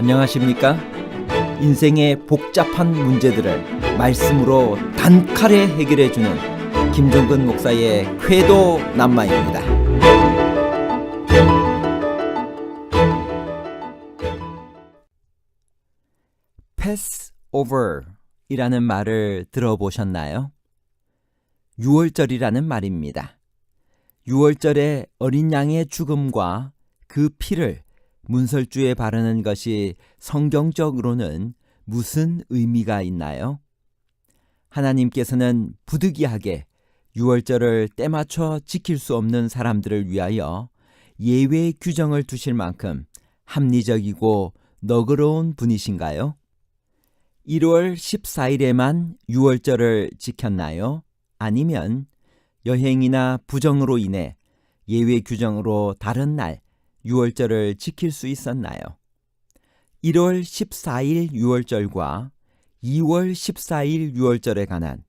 안녕하십니까? 인생의 복잡한 문제들을 말씀으로 단칼에 해결해 주는 김종근 목사의 쾌도 남마입니다. pass over 이라는 말을 들어보셨나요? 6월절이라는 말입니다. 6월절에 어린 양의 죽음과 그 피를 문설주에 바르는 것이 성경적으로는 무슨 의미가 있나요? 하나님께서는 부득이하게 6월절을 때맞춰 지킬 수 없는 사람들을 위하여 예외 규정을 두실 만큼 합리적이고 너그러운 분이신가요? 1월 14일에만 6월절을 지켰나요? 아니면 여행이나 부정으로 인해 예외 규정으로 다른 날 6월절을 지킬 수 있었나요? 1월 14일 6월절과 2월 14일 6월절에 관한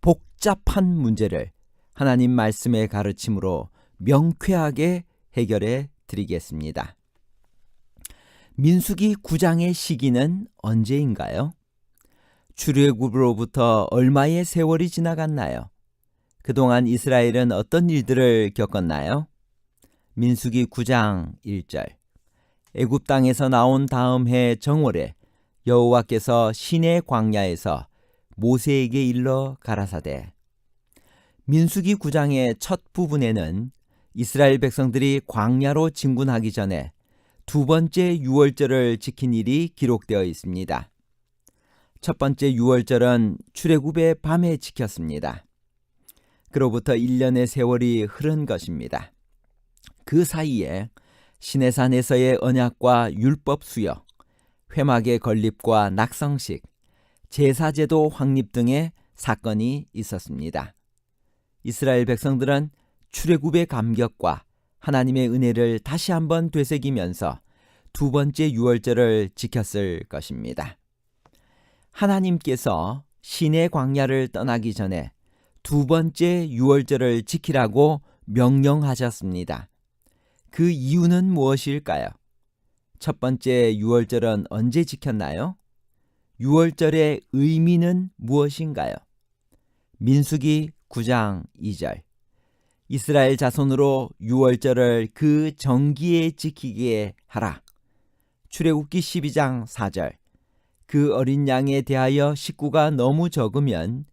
복잡한 문제를 하나님 말씀의 가르침으로 명쾌하게 해결해 드리겠습니다. 민수기 9장의 시기는 언제인가요? 출애굽으로부터 얼마의 세월이 지나갔나요? 그동안 이스라엘은 어떤 일들을 겪었나요? 민수기 9장 1절 애굽 땅에서 나온 다음 해 정월에 여호와께서 시내 광야에서 모세에게 일러 가라사대 민수기 9장의 첫 부분에는 이스라엘 백성들이 광야로 진군하기 전에 두 번째 유월절을 지킨 일이 기록되어 있습니다. 첫 번째 유월절은 출애굽의 밤에 지켰습니다. 그로부터 1년의 세월이 흐른 것입니다. 그 사이에 시내산에서의 언약과 율법 수여, 회막의 건립과 낙성식, 제사제도 확립 등의 사건이 있었습니다. 이스라엘 백성들은 출애굽의 감격과 하나님의 은혜를 다시 한번 되새기면서 두 번째 유월절을 지켰을 것입니다. 하나님께서 시내 광야를 떠나기 전에 두 번째 유월절을 지키라고 명령하셨습니다. 그 이유는 무엇일까요? 첫 번째 유월절은 언제 지켰나요? 유월절의 의미는 무엇인가요? 민수기 9장 2절 이스라엘 자손으로 유월절을 그 정기에 지키게 하라. 출애굽기 12장 4절 그 어린 양에 대하여 식구가 너무 적으면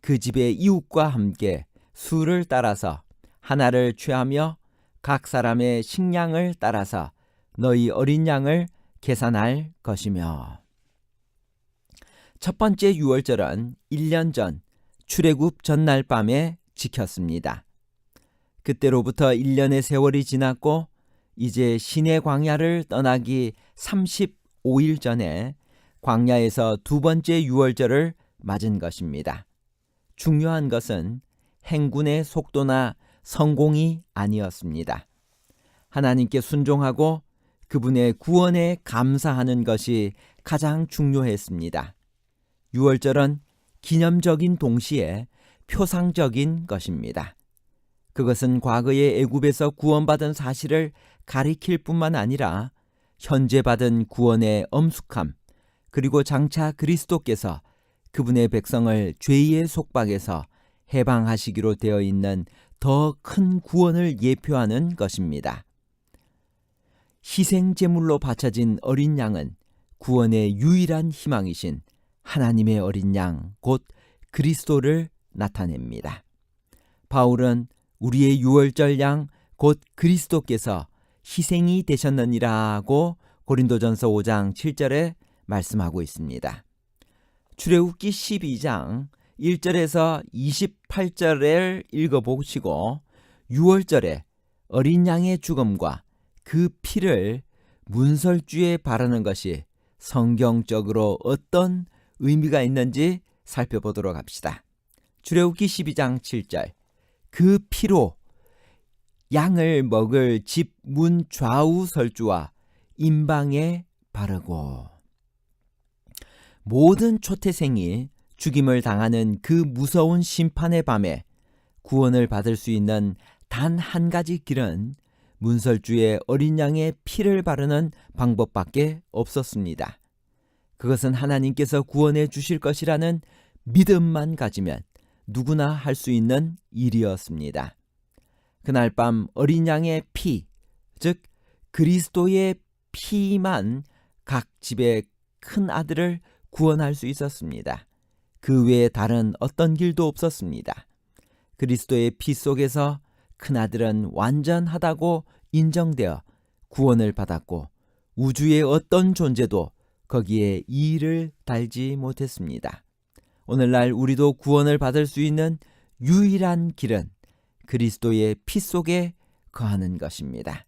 그 집의 이웃과 함께 수를 따라서 하나를 취하며 각 사람의 식량을 따라서 너희 어린 양을 계산할 것이며 첫 번째 유월절은 1년 전 출애굽 전날 밤에 지켰습니다. 그때로부터 1년의 세월이 지났고 이제 시내 광야를 떠나기 35일 전에 광야에서 두 번째 유월절을 맞은 것입니다. 중요한 것은 행군의 속도나 성공이 아니었습니다. 하나님께 순종하고 그분의 구원에 감사하는 것이 가장 중요했습니다. 유월절은 기념적인 동시에 표상적인 것입니다. 그것은 과거의 애굽에서 구원받은 사실을 가리킬 뿐만 아니라 현재 받은 구원의 엄숙함, 그리고 장차 그리스도께서 그분의 백성을 죄의 속박에서 해방하시기로 되어 있는 더 큰 구원을 예표하는 것입니다. 희생 제물로 바쳐진 어린 양은 구원의 유일한 희망이신 하나님의 어린 양, 곧 그리스도를 나타냅니다. 바울은 우리의 유월절 양, 곧 그리스도께서 희생이 되셨느니라고 고린도전서 5장 7절에 말씀하고 있습니다. 출애굽기 12장 1절에서 28절을 읽어보시고 6월절에 어린 양의 죽음과 그 피를 문설주에 바르는 것이 성경적으로 어떤 의미가 있는지 살펴보도록 합시다. 출애굽기 12장 7절 그 피로 양을 먹을 집 문 좌우 설주와 임방에 바르고 모든 초태생이 죽임을 당하는 그 무서운 심판의 밤에 구원을 받을 수 있는 단 한 가지 길은 문설주의 어린 양의 피를 바르는 방법밖에 없었습니다. 그것은 하나님께서 구원해 주실 것이라는 믿음만 가지면 누구나 할 수 있는 일이었습니다. 그날 밤 어린 양의 피, 즉 그리스도의 피만 각 집의 큰 아들을 구원할 수 있었습니다. 그 외에 다른 어떤 길도 없었습니다. 그리스도의 피 속에서 큰 아들은 완전하다고 인정되어 구원을 받았고 우주의 어떤 존재도 거기에 이의를 달지 못했습니다. 오늘날 우리도 구원을 받을 수 있는 유일한 길은 그리스도의 피 속에 거하는 것입니다.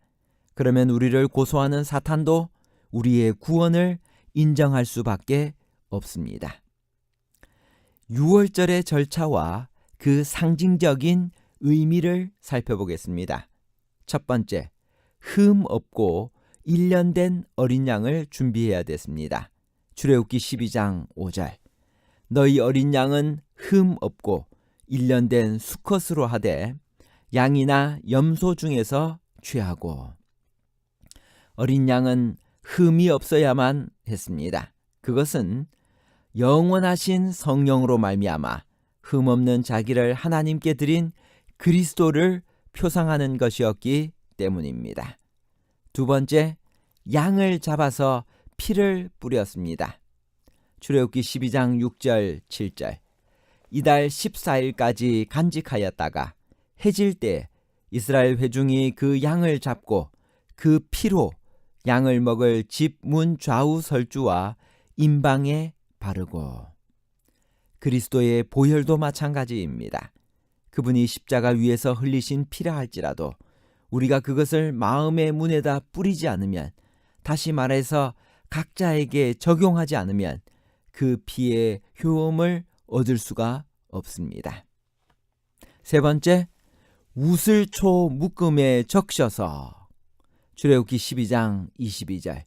그러면 우리를 고소하는 사탄도 우리의 구원을 인정할 수밖에 없습니다. 6월절의 절차와 그 상징적인 의미를 살펴보겠습니다. 첫 번째, 흠 없고 1년 된 어린 양을 준비해야 됐습니다. 출애굽기 12장 5절. 너희 어린 양은 흠 없고 1년 된 수컷으로 하되 양이나 염소 중에서 취하고 어린 양은 흠이 없어야만 했습니다. 그것은 영원하신 성령으로 말미암아 흠 없는 자기를 하나님께 드린 그리스도를 표상하는 것이었기 때문입니다. 두 번째, 양을 잡아서 피를 뿌렸습니다. 출애굽기 12장 6절 7절. 이달 14일까지 간직하였다가 해질 때 이스라엘 회중이 그 양을 잡고 그 피로 양을 먹을 집 문 좌우 설주와 임방에 바르고 그리스도의 보혈도 마찬가지입니다. 그분이 십자가 위에서 흘리신 피라 할지라도 우리가 그것을 마음의 문에다 뿌리지 않으면 다시 말해서 각자에게 적용하지 않으면 그 피의 효험을 얻을 수가 없습니다. 세 번째, 우슬초 묶음에 적셔서 출애굽기 12장 22절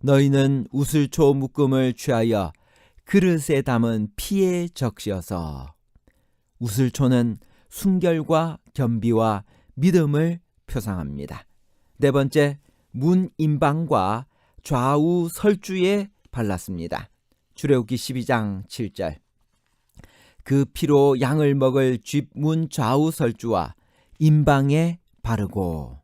너희는 우슬초 묶음을 취하여 그릇에 담은 피에 적셔서 우슬초는 순결과 겸비와 믿음을 표상합니다. 네 번째, 문 임방과 좌우 설주에 발랐습니다. 출애굽기 12장 7절. 그 피로 양을 먹을 쥐문 좌우 설주와 임방에 바르고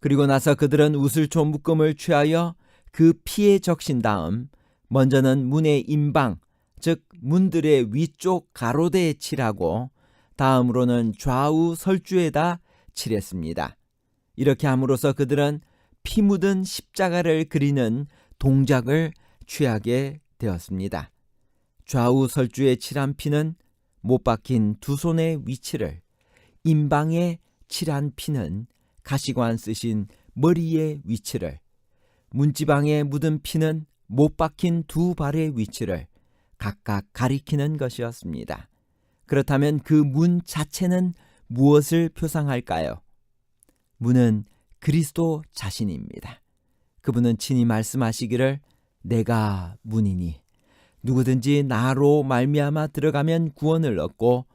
그리고 나서 그들은 우슬초 묶음을 취하여 그 피에 적신 다음 먼저는 문의 임방 즉 문들의 위쪽 가로대에 칠하고 다음으로는 좌우 설주에다 칠했습니다. 이렇게 함으로써 그들은 피 묻은 십자가를 그리는 동작을 취하게 되었습니다. 좌우 설주에 칠한 피는 못 박힌 두 손의 위치를, 임방에 칠한 피는 가시관 쓰신 머리의 위치를, 문지방에 묻은 피는 못 박힌 두 발의 위치를 각각 가리키는 것이었습니다. 그렇다면 그 문 자체는 무엇을 표상할까요? 문은 그리스도 자신입니다. 그분은 친히 말씀하시기를 내가 문이니 누구든지 나로 말미암아 들어가면 구원을 얻고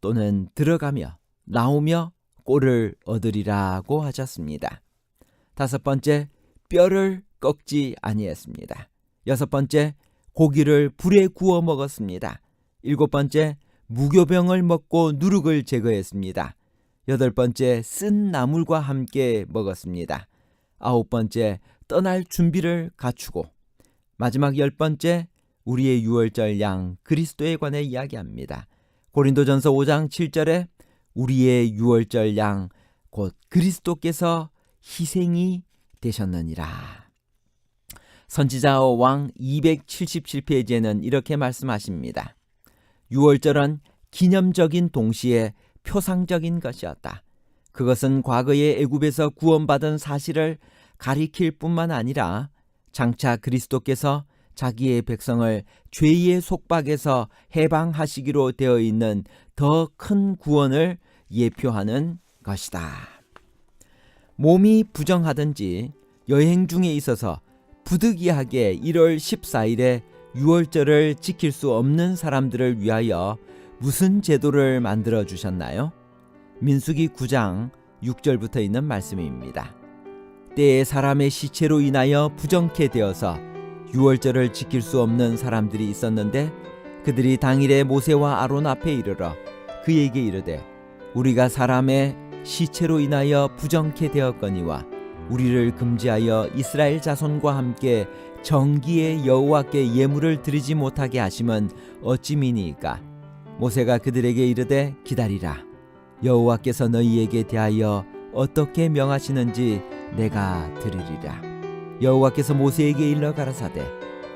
또는 들어가며 나오며 꼴을 얻으리라고 하셨습니다. 다섯 번째 뼈를 꺾지 아니했습니다. 여섯 번째 고기를 불에 구워 먹었습니다. 일곱 번째 무교병을 먹고 누룩을 제거했습니다. 여덟 번째 쓴 나물과 함께 먹었습니다. 아홉 번째 떠날 준비를 갖추고 마지막 열 번째 우리의 유월절 양 그리스도에 관해 이야기합니다. 고린도전서 5장 7절에 우리의 유월절 양 곧 그리스도께서 희생이 되셨느니라. 선지자 왕 277페이지에는 이렇게 말씀하십니다. 유월절은 기념적인 동시에 표상적인 것이었다. 그것은 과거의 애굽에서 구원받은 사실을 가리킬 뿐만 아니라 장차 그리스도께서 자기의 백성을 죄의 속박에서 해방하시기로 되어 있는 더 큰 구원을 예표하는 것이다. 몸이 부정하든지 여행 중에 있어서 부득이하게 1월 14일에 6월절을 지킬 수 없는 사람들을 위하여 무슨 제도를 만들어 주셨나요? 민수기 9장 6절부터 있는 말씀입니다. 때에 사람의 시체로 인하여 부정케 되어서 유월절을 지킬 수 없는 사람들이 있었는데 그들이 당일에 모세와 아론 앞에 이르러 그에게 이르되 우리가 사람의 시체로 인하여 부정케 되었거니와 우리를 금지하여 이스라엘 자손과 함께 정기의 여호와께 예물을 드리지 못하게 하심은 어찌 미니이까? 모세가 그들에게 이르되 기다리라. 여호와께서 너희에게 대하여 어떻게 명하시는지 내가 들으리라. 여호와께서 모세에게 일러 가라사대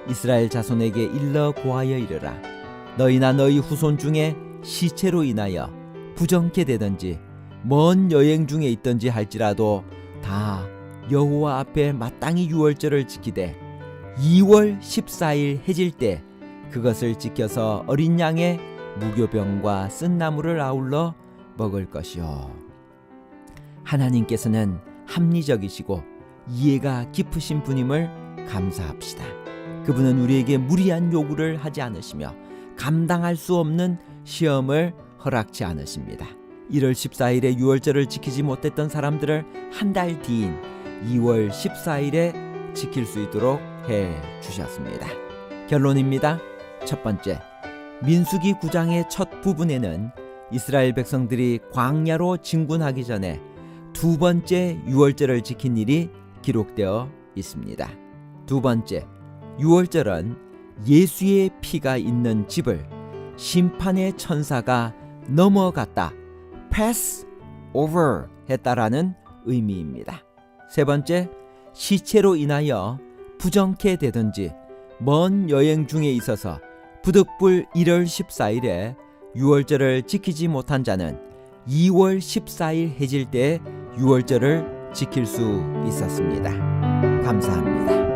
이스라엘 자손에게 일러 고하여 이르라. 너희나 너희 후손 중에 시체로 인하여 부정케 되든지 먼 여행 중에 있든지 할지라도 다 여호와 앞에 마땅히 유월절을 지키되 2월 14일 해질 때 그것을 지켜서 어린 양의 무교병과 쓴 나무를 아울러 먹을 것이요 하나님께서는 합리적이시고 이해가 깊으신 분임을 감사합시다. 그분은 우리에게 무리한 요구를 하지 않으시며 감당할 수 없는 시험을 허락치 않으십니다. 1월 14일에 유월절을 지키지 못했던 사람들을 한 달 뒤인 2월 14일에 지킬 수 있도록 해 주셨습니다. 결론입니다. 첫 번째, 민수기 9장의 첫 부분에는 이스라엘 백성들이 광야로 진군하기 전에 두 번째 유월절을 지킨 일이 기록되어 있습니다. 두 번째, 유월절은 예수의 피가 있는 집을 심판의 천사가 넘어갔다. pass over 했다라는 의미입니다. 세 번째, 시체로 인하여 부정케 되든지 먼 여행 중에 있어서 부득불 1월 14일에 유월절을 지키지 못한 자는 2월 14일 해질 때 유월절을 지킬 수 있었습니다. 감사합니다.